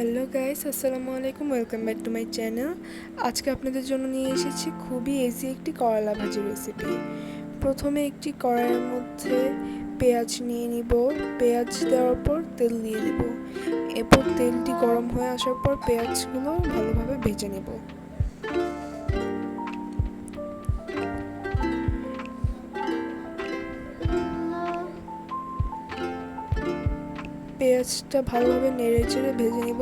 Hello guys, আসসালামু আলাইকুম, welcome back to my channel. আজকে আপনাদের জন্য নিয়ে এসেছি খুবই ইজি একটি করলা ভাজি রেসিপি প্রথমে একটি কড়াইয়ের মধ্যে পেঁয়াজ নিয়ে নিব। পেঁয়াজ দেওয়ার পর তেল দিয়ে নেব। এরপর তেলটি গরম হয়ে আসার পর পেঁয়াজগুলো ভালোভাবে ভেজে নেব। পেঁয়াজটা ভালোভাবে নেড়ে চেড়ে ভেজে নিব।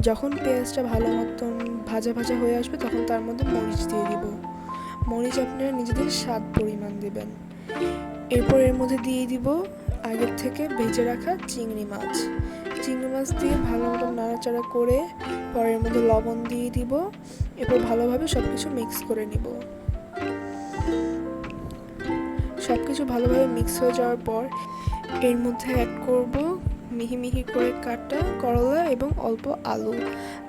যখন পেঁয়াজটা ভালো মতন ভাজা ভাজা হয়ে আসবে, তখন তার মধ্যে মরিচ দিয়ে দিব। মরিচ আপনারা নিজেদের স্বাদ পরিমাণ দেবেন। এরপর এর মধ্যে দিয়ে দিব আগের থেকে ভেজে রাখা চিংড়ি মাছ। চিংড়ি মাছ দিয়ে ভালো মতন নাড়াচাড়া করে পরের মধ্যে লবণ দিয়ে দিব। এরপর ভালোভাবে সব কিছু মিক্স করে নিব। সব কিছু ভালোভাবে মিক্স হয়ে যাওয়ার পর এর মধ্যে অ্যাড করব মিহি মিহি করে কাটা করলা এবং অল্প আলু।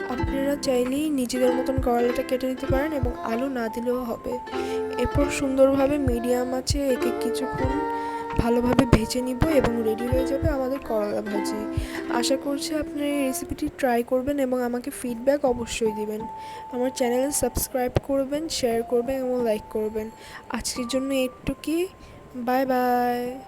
আপনারা চাইলেই নিজেদের মতন করলাটা কেটে নিতে পারেন এবং আলু না দিলেও হবে। এরপর সুন্দরভাবে মিডিয়াম আছে একে কিছুক্ষণ ভালোভাবে ভেজে নিব এবং রেডি হয়ে যাবে আমাদের করলা ভাজি। আশা করছি আপনারা এই রেসিপিটি ট্রাই করবেন এবং আমাকে ফিডব্যাক অবশ্যই দিবেন। আমার চ্যানেল সাবস্ক্রাইব করবেন শেয়ার করবেন এবং লাইক করবেন। আজকের জন্য একটু কি বাই বাই।